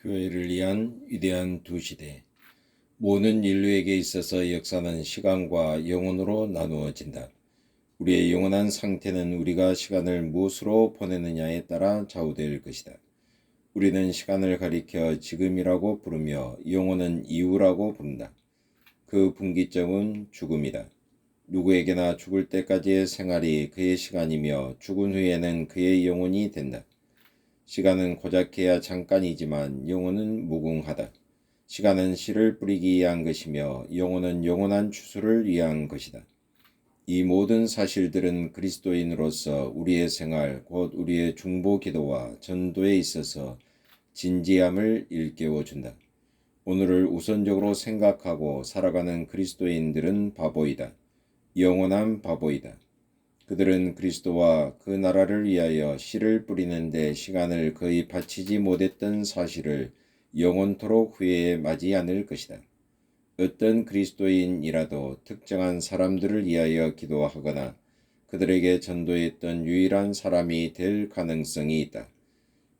교회를 위한 위대한 두 시대. 모든 인류에게 있어서 역사는 시간과 영혼으로 나누어진다. 우리의 영원한 상태는 우리가 시간을 무엇으로 보내느냐에 따라 좌우될 것이다. 우리는 시간을 가리켜 지금이라고 부르며 영혼은 이후라고 부른다. 그 분기점은 죽음이다. 누구에게나 죽을 때까지의 생활이 그의 시간이며 죽은 후에는 그의 영혼이 된다. 시간은 고작해야 잠깐이지만 영혼은 무궁하다. 시간은 씨를 뿌리기 위한 것이며 영혼은 영원한 추수를 위한 것이다. 이 모든 사실들은 그리스도인으로서 우리의 생활, 곧 우리의 중보 기도와 전도에 있어서 진지함을 일깨워 준다. 오늘을 우선적으로 생각하고 살아가는 그리스도인들은 바보이다. 영원한 바보이다. 그들은 그리스도와 그 나라를 위하여 씨를 뿌리는데 시간을 거의 바치지 못했던 사실을 영원토록 후회에 맞이 않을 것이다. 어떤 그리스도인이라도 특정한 사람들을 위하여 기도하거나 그들에게 전도했던 유일한 사람이 될 가능성이 있다.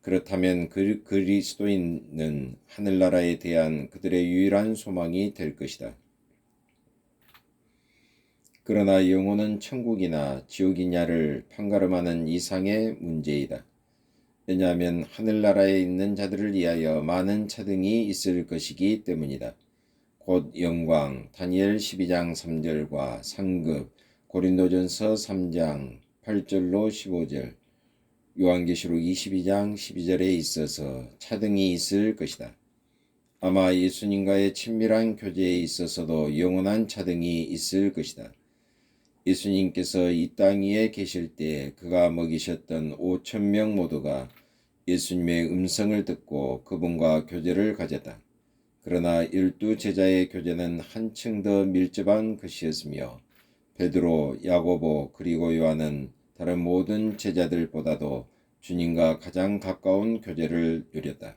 그렇다면 그 그리스도인은 하늘나라에 대한 그들의 유일한 소망이 될 것이다. 그러나 영혼은 천국이나 지옥이냐를 판가름하는 이상의 문제이다. 왜냐하면 하늘나라에 있는 자들을 위하여 많은 차등이 있을 것이기 때문이다. 곧 영광, 다니엘 12장 3절과 상급, 고린도전서 3장 8절로 15절, 요한계시록 22장 12절에 있어서 차등이 있을 것이다. 아마 예수님과의 친밀한 교제에 있어서도 영원한 차등이 있을 것이다. 예수님께서 이 땅 위에 계실 때 그가 먹이셨던 5천 명 모두가 예수님의 음성을 듣고 그분과 교제를 가졌다. 그러나 열두 제자의 교제는 한층 더 밀접한 것이었으며 베드로, 야고보 그리고 요한은 다른 모든 제자들보다도 주님과 가장 가까운 교제를 누렸다.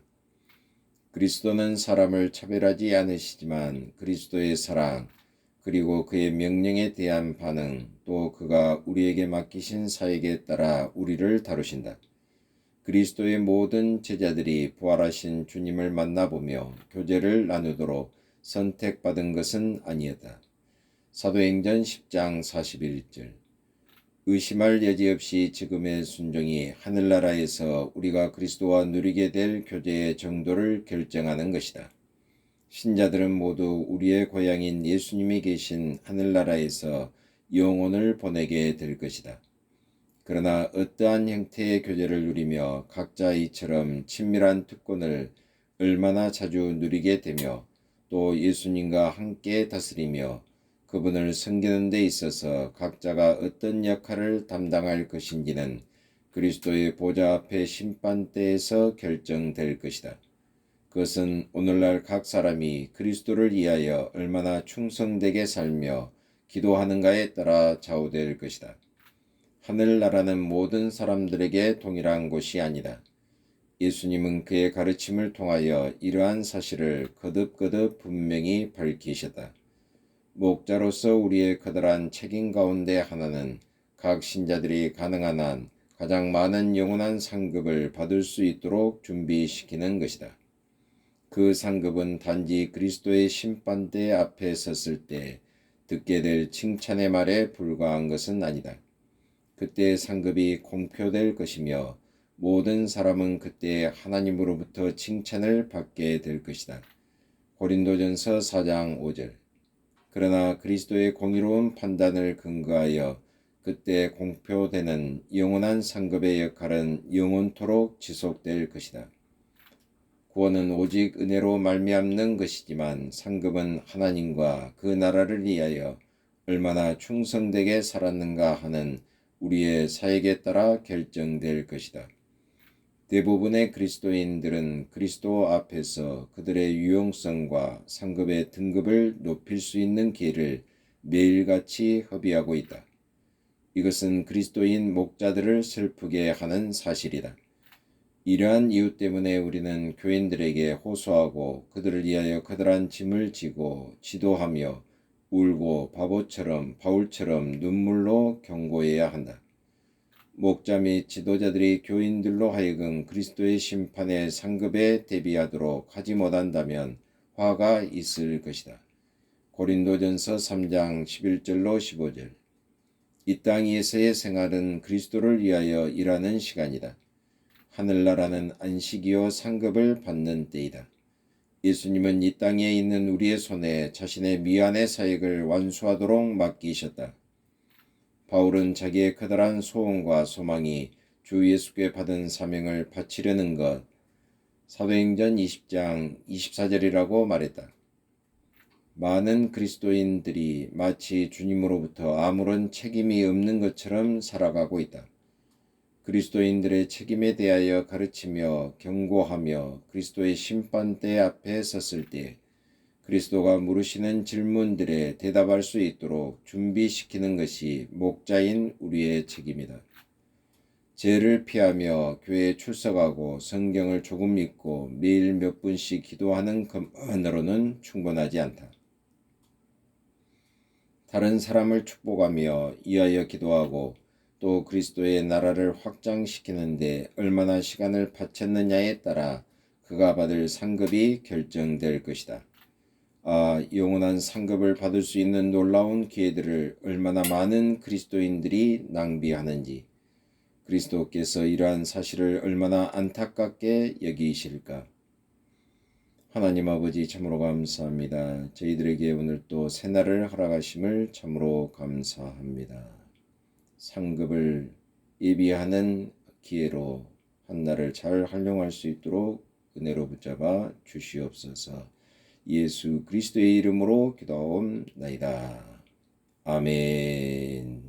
그리스도는 사람을 차별하지 않으시지만 그리스도의 사랑, 그리고 그의 명령에 대한 반응, 또 그가 우리에게 맡기신 사역에 따라 우리를 다루신다. 그리스도의 모든 제자들이 부활하신 주님을 만나보며 교제를 나누도록 선택받은 것은 아니었다. 사도행전 10장 41절 의심할 여지 없이 지금의 순종이 하늘나라에서 우리가 그리스도와 누리게 될 교제의 정도를 결정하는 것이다. 신자들은 모두 우리의 고향인 예수님이 계신 하늘나라에서 영혼을 보내게 될 것이다. 그러나 어떠한 형태의 교제를 누리며 각자 이처럼 친밀한 특권을 얼마나 자주 누리게 되며 또 예수님과 함께 다스리며 그분을 섬기는 데 있어서 각자가 어떤 역할을 담당할 것인지는 그리스도의 보좌 앞에 심판대에서 결정될 것이다. 그것은 오늘날 각 사람이 그리스도를 위하여 얼마나 충성되게 살며 기도하는가에 따라 좌우될 것이다. 하늘나라는 모든 사람들에게 동일한 곳이 아니다. 예수님은 그의 가르침을 통하여 이러한 사실을 거듭거듭 분명히 밝히셨다. 목자로서 우리의 커다란 책임 가운데 하나는 각 신자들이 가능한 한 가장 많은 영원한 상급을 받을 수 있도록 준비시키는 것이다. 그 상급은 단지 그리스도의 심판대 앞에 섰을 때 듣게 될 칭찬의 말에 불과한 것은 아니다. 그때 상급이 공표될 것이며 모든 사람은 그때 하나님으로부터 칭찬을 받게 될 것이다. 고린도전서 4장 5절. 그러나 그리스도의 공의로운 판단을 근거하여 그때 공표되는 영원한 상급의 역할은 영원토록 지속될 것이다. 구원은 오직 은혜로 말미암는 것이지만 상급은 하나님과 그 나라를 위하여 얼마나 충성되게 살았는가 하는 우리의 사역에 따라 결정될 것이다. 대부분의 그리스도인들은 그리스도 앞에서 그들의 유용성과 상급의 등급을 높일 수 있는 기회를 매일같이 허비하고 있다. 이것은 그리스도인 목자들을 슬프게 하는 사실이다. 이러한 이유 때문에 우리는 교인들에게 호소하고 그들을 위하여 커다란 짐을 지고 지도하며 울고 바보처럼 바울처럼 눈물로 경고해야 한다. 목자 및 지도자들이 교인들로 하여금 그리스도의 심판의 상급에 대비하도록 하지 못한다면 화가 있을 것이다. 고린도전서 3장 11절로 15절 이땅 위에서의 생활은 그리스도를 위하여 일하는 시간이다. 하늘나라는 안식이요 상급을 받는 때이다. 예수님은 이 땅에 있는 우리의 손에 자신의 미안의 사역을 완수하도록 맡기셨다. 바울은 자기의 커다란 소원과 소망이 주 예수께 받은 사명을 바치려는 것 사도행전 20장 24절이라고 말했다. 많은 그리스도인들이 마치 주님으로부터 아무런 책임이 없는 것처럼 살아가고 있다. 그리스도인들의 책임에 대하여 가르치며 경고하며 그리스도의 심판대 앞에 섰을 때 그리스도가 물으시는 질문들에 대답할 수 있도록 준비시키는 것이 목자인 우리의 책임이다. 죄를 피하며 교회에 출석하고 성경을 조금 읽고 매일 몇 분씩 기도하는 것만으로는 충분하지 않다. 다른 사람을 축복하며 이하여 기도하고 또 그리스도의 나라를 확장시키는데 얼마나 시간을 바쳤느냐에 따라 그가 받을 상급이 결정될 것이다. 아, 영원한 상급을 받을 수 있는 놀라운 기회들을 얼마나 많은 그리스도인들이 낭비하는지 그리스도께서 이러한 사실을 얼마나 안타깝게 여기실까? 하나님 아버지 참으로 감사합니다. 저희들에게 오늘 또 새날을 허락하심을 참으로 감사합니다. 상급을 예비하는 기회로 한날을 잘 활용할 수 있도록 은혜로 붙잡아 주시옵소서. 예수 그리스도의 이름으로 기도하옵나이다. 아멘.